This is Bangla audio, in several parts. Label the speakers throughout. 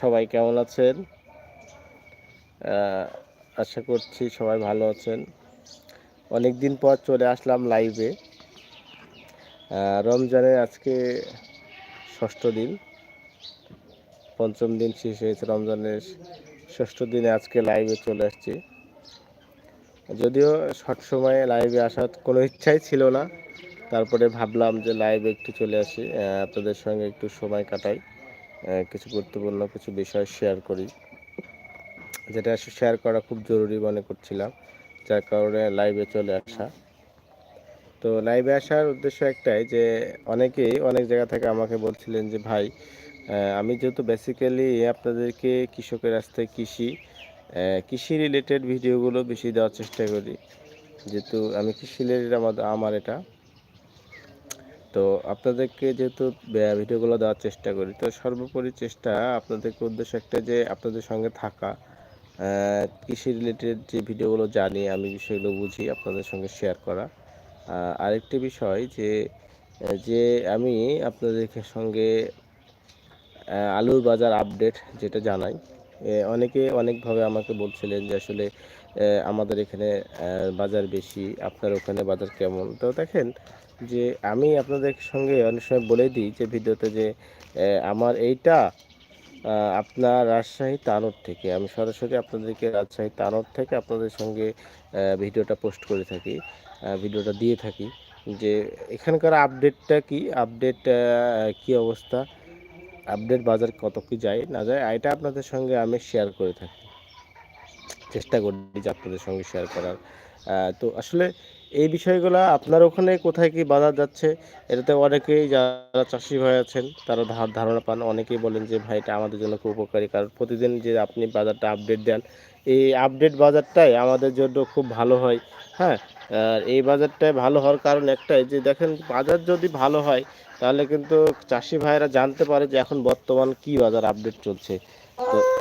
Speaker 1: সবাই কেমন আছেন? আশা করছি সবাই ভালো আছেন। অনেক দিন পর চলে আসলাম লাইভে রমজানের আজকে ষষ্ঠ দিন। পঞ্চম দিন শেষ হয়েছে রমজানের ষষ্ঠ দিনে আজকে লাইভে চলে আসছি। যদিও শর্ট সময়ে লাইভে আসার কোনো ইচ্ছাই ছিল না। তারপরে ভাবলাম যে লাইভে একটু চলে আসি। আপনাদের সঙ্গে একটু সময় কাটাই। কিছু গুরুত্বপূর্ণ কিছু বিষয় শেয়ার করি। যেটা শেয়ার করা খুব জরুরি মনে করছিলাম, যার কারণে লাইভে চলে আসা। তো লাইভে আসার উদ্দেশ্য একটাই যে, অনেকেই অনেক জায়গা থেকে আমাকে বলছিলেন যে, ভাই আমি যেহেতু বেসিক্যালি আপনাদেরকে কৃষকের রাস্তায় কৃষি কৃষি রিলেটেড ভিডিওগুলো বেশি দেওয়ার চেষ্টা করি। যেহেতু আমি কৃষি রিলেটেড আমার এটা। তো আপনাদেরকে যেহেতু ভিডিওগুলো দেওয়ার চেষ্টা করি, তো সর্বোপরি চেষ্টা আপনাদেরকে উদ্দেশ্য একটা যে আপনাদের সঙ্গে থাকা কৃষি রিলেটেড যে ভিডিওগুলো জানি, আমি বিষয়গুলো বুঝি আপনাদের সঙ্গে শেয়ার করা। আরেকটি বিষয় যে যে আমি আপনাদের সঙ্গে আলুর বাজার আপডেট যেটা জানাই অনেকে অনেকভাবে আমাকে বলছিলেন যে আসলে আমাদের এখানে বাজার বেশি, আপনার ওখানে বাজার কেমন? তো দেখেন যে আমি আপনাদের সঙ্গে অনেক সময় বলে দিই যে ভিডিওতে যে আমার এইটা আপনার রাজশাহী তানোর থেকে। আমি সরাসরি আপনাদেরকে রাজশাহী তানোর থেকে আপনাদের সঙ্গে ভিডিওটা পোস্ট করে থাকি ভিডিওটা দিয়ে থাকি যে এখানকার আপডেটটা কি? আপডেট কি অবস্থা? আপডেট বাজার কত কি যায়? না যায়, এটা আপনাদের সঙ্গে আমি শেয়ার করে থাকি। চেষ্টা করি যে আপনাদের সঙ্গে শেয়ার করার। তো আসলে এই বিষয়গুলো আপনার ওখানে কোথায় কি বাজার যাচ্ছে? এটাতে অনেকেই যারা চাষি ভাই আছেন, তারা ধা- ধারণা পান। অনেকেই বলেন যে, ভাই, এটা আমাদের জন্য খুব উপকারী। কারণ প্রতিদিন যে আপনি বাজারটা আপডেট দেন, এই আপডেট বাজারটাই আমাদের জন্য খুব ভালো হয়। হ্যাঁ? আর এই বাজারটায় ভালো হওয়ার কারণ একটাই যে, দেখেন, বাজার যদি ভালো হয়, তাহলে কিন্তু চাষি ভাইরা জানতে পারে যে, এখন বর্তমান কি বাজার আপডেট চলছে। তো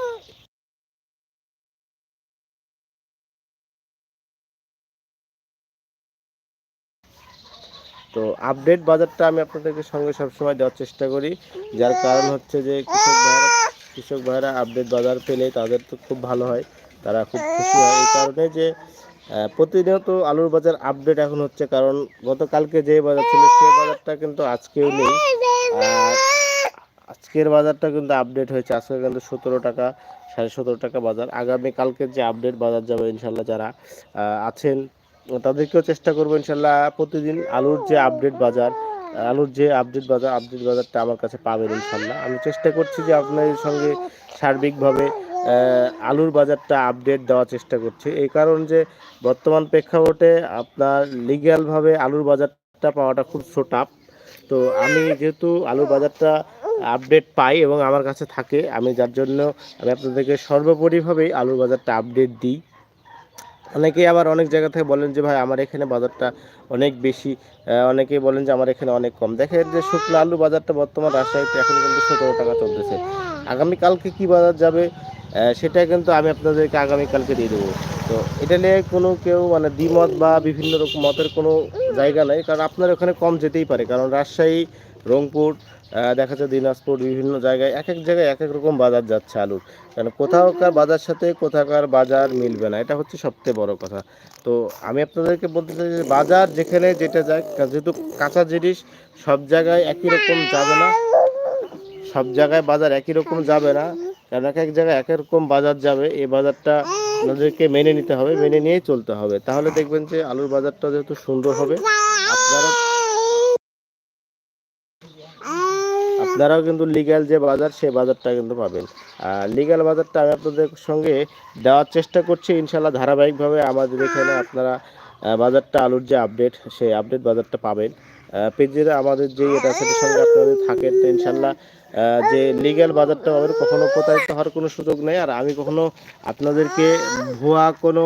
Speaker 1: তো আপডেট বাজারটা আমি আপনাদেরকে সঙ্গে সবসময় দেওয়ার চেষ্টা করি। যার কারণ হচ্ছে যে কৃষক ভাইরা কৃষক ভাইরা আপডেট বাজার পেলে তাদের তো খুব ভালো হয়, তারা খুব খুশি হয়। এই কারণে যে প্রতিনিয়ত আলুর বাজার আপডেট এখন হচ্ছে, কারণ গতকালকে যে বাজার ছিল সেই বাজারটা কিন্তু আজকেও নেই। আজকের বাজারটা কিন্তু আপডেট হয়েছে, আজকে কিন্তু সতেরো টাকা, সাড়ে সতেরো টাকা বাজার। আগামী কালকের যে আপডেট বাজার যাবে ইনশাল্লাহ যারা আছেন তাদেরকেও চেষ্টা করব ইনশাল্লাহ প্রতিদিন আলুর যে আপডেট বাজার, আলুর যে আপডেট বাজার আপডেট বাজারটা আমার কাছে পাবেন ইনশাল্লাহ। আমি চেষ্টা করছি যে আপনাদের সঙ্গে সার্বিকভাবে আলুর বাজারটা আপডেট দেওয়ার চেষ্টা করছি। এই কারণ যে বর্তমান প্রেক্ষাপটে আপনার লিগ্যালভাবে আলুর বাজারটা পাওয়াটা খুব সো টাফ তো আমি যেহেতু আলুর বাজারটা আপডেট পাই এবং আমার কাছে থাকে, আমি যার জন্য আমি আপনাদেরকে সর্বোপরিভাবেই আলুর বাজারটা আপডেট দিই। অনেকেই আবার অনেক জায়গা থেকে বলেন যে, ভাই, আমার এখানে বাজারটা অনেক বেশি। অনেকেই বলেন যে, আমার এখানে অনেক কম। দেখেন যে, শুকনো আলু বাজারটা বর্তমান রাজশাহীতে এখন কিন্তু সতেরো টাকা চলতেছে। আগামীকালকে কি বাজার যাবে সেটা কিন্তু আমি আপনাদেরকে আগামীকালকে দিয়ে দেবো। তো এটা নিয়ে কোনো কেউ মানে দ্বিমত বা বিভিন্ন রকম মতের কোনো জায়গা নাই। কারণ আপনার ওখানে কম যেতেই পারে। কারণ রাজশাহী, রংপুর দেখা যাচ্ছে দিনাজপুর বিভিন্ন জায়গায় এক এক জায়গায় এক এক রকম বাজার যাচ্ছে আলুর। কারণ কোথাওকার বাজার সাথে কোথাকার বাজার মিলবে না, এটা হচ্ছে সবচেয়ে বড় কথা। তো আমি আপনাদেরকে বলতে চাই যে বাজার যেখানে যেটা যায় যেহেতু কাঁচা জিনিস সব জায়গায় একই রকম যাবে না, সব জায়গায় বাজার একই রকম যাবে না, কারণ এক এক জায়গায় এক এক রকম বাজার যাবে, এই বাজারটা আপনাদেরকে মেনে নিতে হবে, মেনে নিয়েই চলতে হবে। তাহলে দেখবেন যে আলুর বাজারটা যেহেতু সুন্দর হবে, আপনারা আপনারাও কিন্তু লিগ্যাল যে বাজার সেই বাজারটা কিন্তু পাবেন। আর লিগ্যাল বাজারটা আমি আপনাদের সঙ্গে দেওয়ার চেষ্টা করছি। ইনশাল্লাহ ধারাবাহিকভাবে আমাদের এখানে আপনারা বাজারটা আলুর যে আপডেট সেই আপডেট বাজারটা পাবেন। পেজের আমাদের যে এটা সেটার সঙ্গে আপনাদের থাকেন তো ইনশাল্লাহ যে লিগ্যাল বাজারটা পাবেন, কখনো প্রতারিত হওয়ার কোনো সুযোগ নেই। আর আমি কখনো আপনাদেরকে ভুয়া কোনো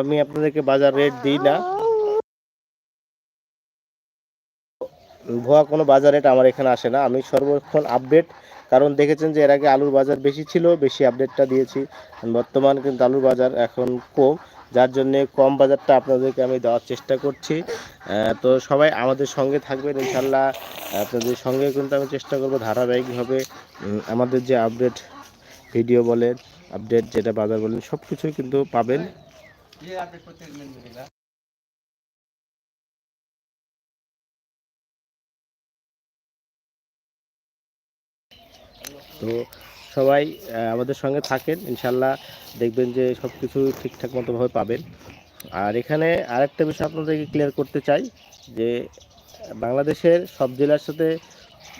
Speaker 1: আমি আপনাদেরকে বাজার রেট দিই না। ভুয়া কোনো বাজার আমার এখানে আসে না। আমি সর্বক্ষণ আপডেট কারণ দেখেছেন যে এর আগে আলুর বাজার বেশি ছিল, বেশি আপডেটটা দিয়েছি। বর্তমান কিন্তু আলুর বাজার এখন কম, যার জন্যে কম বাজারটা আপনাদেরকে আমি দেওয়ার চেষ্টা করছি। তো সবাই আমাদের সঙ্গে থাকবেন, ইনশাল্লাহ আপনাদের সঙ্গে কিন্তু আমি চেষ্টা করব ধারাবাহিকভাবে আমাদের যে আপডেট ভিডিও বলেন আপডেট যেটা বাজার বলেন সব কিছুই কিন্তু পাবেন। তো সবাই আমাদের সঙ্গে থাকেন, ইনশাল্লাহ দেখবেন যে সব কিছু ঠিকঠাক মতোভাবে পাবেন। আর এখানে আরেকটা বিষয় আপনাদেরকে ক্লিয়ার করতে চাই, যে বাংলাদেশের সব জেলার সাথে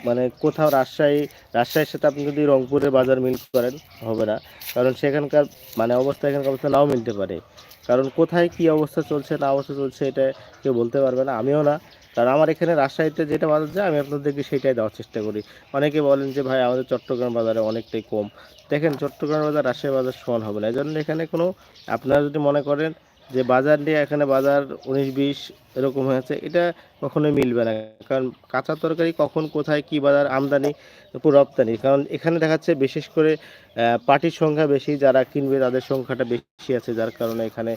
Speaker 1: মানে কোথাও রাজশাহী, রাজশাহীর সাথে আপনি যদি রংপুরের বাজার মিল করেন, হবে না। কারণ সেখানকার মানে অবস্থা, এখানকার অবস্থা নাও মিলতে পারে। কারণ কোথায় কি অবস্থা চলছে, না অবস্থা চলছে, এটা কেউ বলতে পারবে না, আমিও না। কারণ আমার এখানে রাজশাহীতে যেটা বাজার যায়, আমি আপনাদেরকে সেটাই দেওয়ার চেষ্টা করি। অনেকে বলেন যে, ভাই, আমাদের চট্টগ্রাম বাজারে অনেকটাই কম। দেখেন, চট্টগ্রাম বাজার রাজশাহী বাজার সমান হবে না। এই জন্য এখানে কোনো, আপনারা যদি মনে করেন যে, বাজার নিয়ে এখানে বাজার উনিশ, বিশ এরকম হয়েছে, এটা কখনোই মিলবে না। কারণ কাঁচা তরকারি কখন, কোথায়, কি বাজার, আমদানি রপ্তানি। কারণ এখানে দেখাচ্ছে বিশেষ করে পার্টির সংখ্যা বেশি, যারা কিনবে তাদের সংখ্যাটা বেশি আছে, যার কারণে এখানে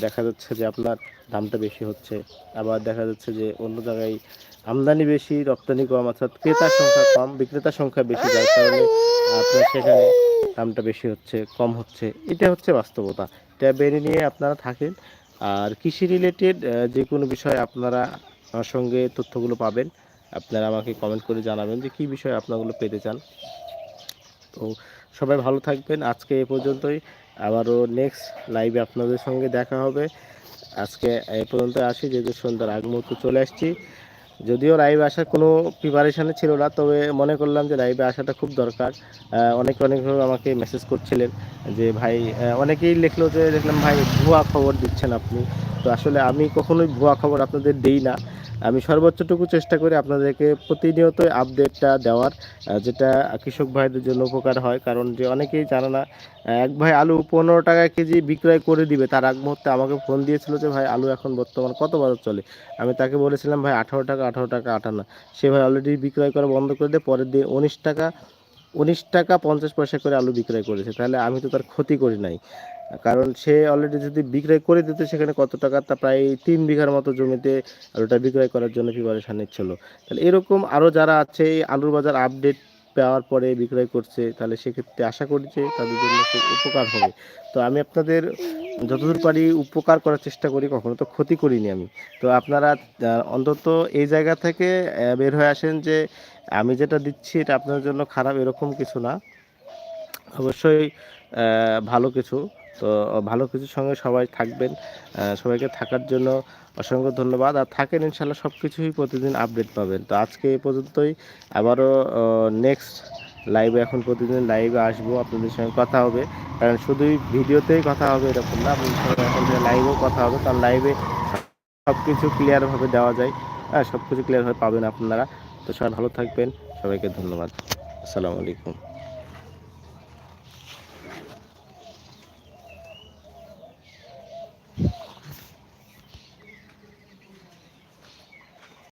Speaker 1: দেখা যাচ্ছে যে আপনার দামটা বেশি হচ্ছে। আবার দেখা যাচ্ছে যে অন্য জায়গায় আমদানি বেশি, রপ্তানি কম, অর্থাৎ ক্রেতার সংখ্যা কম, বিক্রেতার সংখ্যা বেশি, যার কারণে আপনার সেখানে দামটা বেশি হচ্ছে, কম হচ্ছে। এটা হচ্ছে বাস্তবতা। এটা বেড়ে নিয়ে আপনারা থাকেন। আর কৃষি রিলেটেড যে কোনো বিষয় আপনারা আমার সঙ্গে তথ্যগুলো পাবেন। আপনারা আমাকে কমেন্ট করে জানাবেন যে কী বিষয়ে আপনাগুলো পেতে চান। তো সবাই ভালো থাকবেন। আজকে এ পর্যন্তই। আবারও নেক্সট লাইভে আপনাদের সঙ্গে দেখা হবে। আজকে এ পর্যন্ত আসি যেহেতু সন্ধ্যার আগ মুহূর্তে চলে আসছি। যদিও লাইভে আসার কোনো প্রিপারেশানে ছিল না, তবে মনে করলাম যে লাইভে আসাটা খুব দরকার। অনেকে অনেকভাবে আমাকে মেসেজ করছিলেন যে, ভাই অনেকেই লিখলো যে, দেখলাম, ভাই, ভুয়া খবর দিচ্ছেন আপনি। তো আসলে আমি কখনোই ভুয়া খবর আপনাদের দেই না। আমি সর্বোচ্চটুকু চেষ্টা করি আপনাদেরকে প্রতিনিয়ত আপডেটটা দেওয়ার যেটা কৃষক ভাইদের জন্য উপকার হয়। কারণ যে অনেকেই জানে না এক ভাই আলু পনেরো টাকা কেজি বিক্রয় করে দিবে। তার আগ মুহূর্তে আমাকে ফোন দিয়েছিল যে, ভাই, আলু এখন বর্তমান কত বাজার চলে? আমি তাকে বলেছিলাম, ভাই, আঠারো টাকা আঠারো টাকা আটান্ন সে ভাই অলরেডি বিক্রয় করা বন্ধ করে দিয়ে পরের দিন উনিশ টাকা উনিশ টাকা পঞ্চাশ পয়সা করে আলু বিক্রয় করেছে। তাহলে আমি তো তার ক্ষতি করি নাই। কারণ সে অলরেডি যদি বিক্রয় করে দিত, সেখানে কত টাকা? তা প্রায় তিন বিঘার মতো জমিতে আলুটা বিক্রয় করার জন্য প্রিপারেশান নিচ্ছিল তাহলে এরকম আরও যারা আছে, এই আলুর বাজার আপডেট পাওয়ার পরে বিক্রয় করছে, তাহলে সেক্ষেত্রে আশা করি যে তাদের জন্য খুব উপকার হবে। তো আমি আপনাদের যতদূর পারি উপকার করার চেষ্টা করি, কখনো তো ক্ষতি করিনি আমি। তো আপনারা অন্তত এই জায়গা থেকে বের হয়ে আসেন যে, আমি যেটা দিচ্ছি এটা আপনার জন্য খারাপ এরকম কিছু না। অবশ্যই ভালো কিছু। তো ভালো কিছুর সঙ্গে সবাই থাকবেন। সবাইকে থাকার জন্য অসংখ্য ধন্যবাদ। আর থাকেন ইনশাল্লাহ সব কিছুই প্রতিদিন আপডেট পাবেন। তো আজকে এই পর্যন্তই। আবারও নেক্সট লাইভে এখন প্রতিদিন লাইভে আসব। আপনাদের সঙ্গে কথা হবে। কারণ শুধুই ভিডিওতেই কথা হবে এরকম না। আপনাদের সঙ্গে লাইভেও কথা হবে কারণ লাইভে সব কিছু ক্লিয়ারভাবে দেওয়া যায়। হ্যাঁ সব কিছু ক্লিয়ারভাবে পাবেন আপনারা। তো সবাই ভালো থাকবেন। সবাইকে ধন্যবাদ। আসসালামু আলাইকুম।